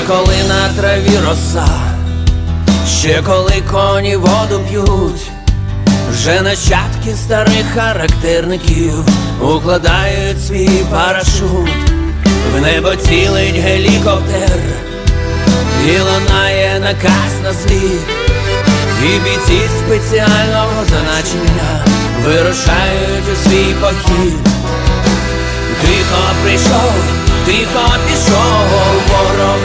коли на траві роса, ще коли коні воду п'ють, вже нащадки старих характерників укладають свій парашут, в небо цілить гелікоптер, і лунає наказ на зліт, і бійці спеціального значення вирушають у свій похід. Тихо прийшов,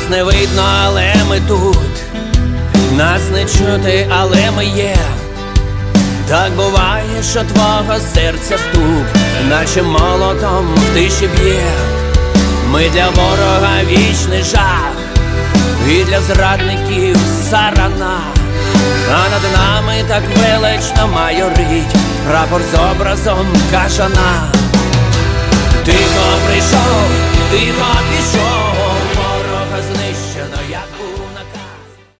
Нас не видно, але ми тут. Нас не чути, але ми є. Так буває, що твого серця стук, наче молотом в тиші б'є. Ми для ворога вічний жах, і для зрадників сарана. А над нами так велично майорить прапор з образом кашана. Тихо прийшов, тихо